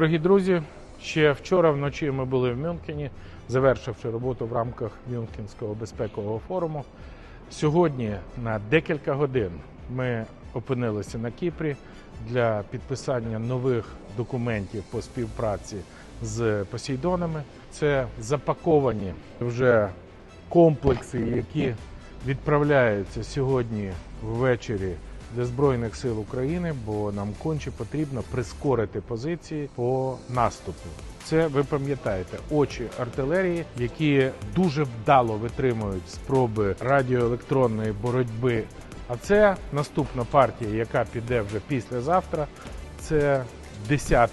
Дорогі друзі, ще вчора вночі ми були в Мюнхені, завершивши роботу в рамках Мюнхенського безпекового форуму. Сьогодні на декілька годин ми опинилися на Кіпрі для підписання нових документів по співпраці з Посейдонами. Це запаковані вже комплекси, які відправляються сьогодні ввечері для Збройних сил України, бо нам конче потрібно прискорити позиції по наступу. Це ви пам'ятаєте очі артилерії, які дуже вдало витримують спроби радіоелектронної боротьби. А це наступна партія, яка піде вже післязавтра. Це 10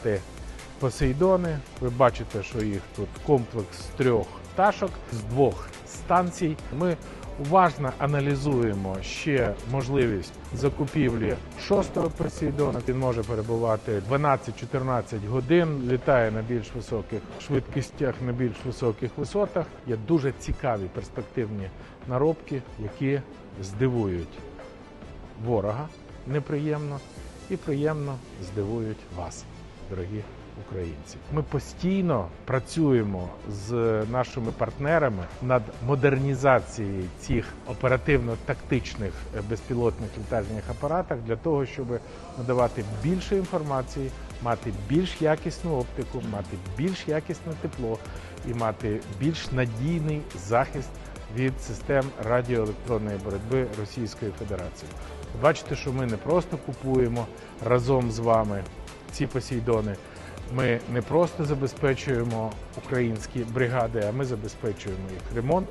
Посейдони. Ви бачите, що їх тут комплекс з трьох пташок, з двох станцій. Ми уважно аналізуємо ще можливість закупівлі шостого Посейдона. Він може перебувати 12-14 годин, літає на більш високих швидкостях, на більш високих висотах. Є дуже цікаві перспективні наробки, які здивують ворога неприємно і приємно здивують вас, дорогі українці. Ми постійно працюємо з нашими партнерами над модернізацією цих оперативно-тактичних е, безпілотних літальних апаратах для того, щоб надавати більше інформації, мати більш якісну оптику, мати більш якісне тепло і мати більш надійний захист від систем радіоелектронної боротьби Російської Федерації. Бачите, що ми не просто купуємо разом з вами ці посейдони. Ми не просто забезпечуємо українські бригади, а ми забезпечуємо їх ремонт.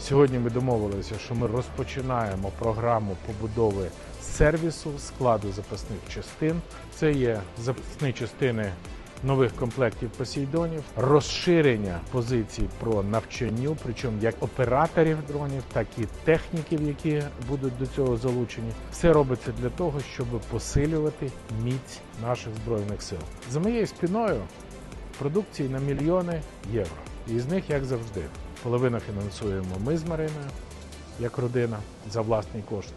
Сьогодні ми домовилися, що ми розпочинаємо програму побудови сервісу складу запасних частин. Це є запасні частини нових комплектів посейдонів, розширення позицій про навчанню, причому як операторів дронів, так і техніків, які будуть до цього залучені. Все робиться для того, щоб посилювати міць наших збройних сил. За моєю спиною продукції на мільйони євро. І з них, як завжди, половину фінансуємо ми з Мариною, як родина, за власний кошт,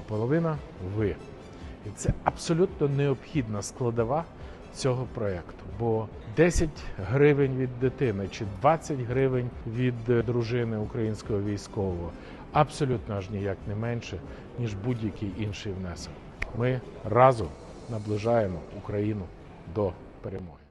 а половина ви. І це абсолютно необхідна складова цього проекту. Бо 10 гривень від дитини чи 20 гривень від е, дружини українського військового абсолютно аж ніяк не менше, ніж будь-який інший внесок. Ми разом наближаємо Україну до перемоги.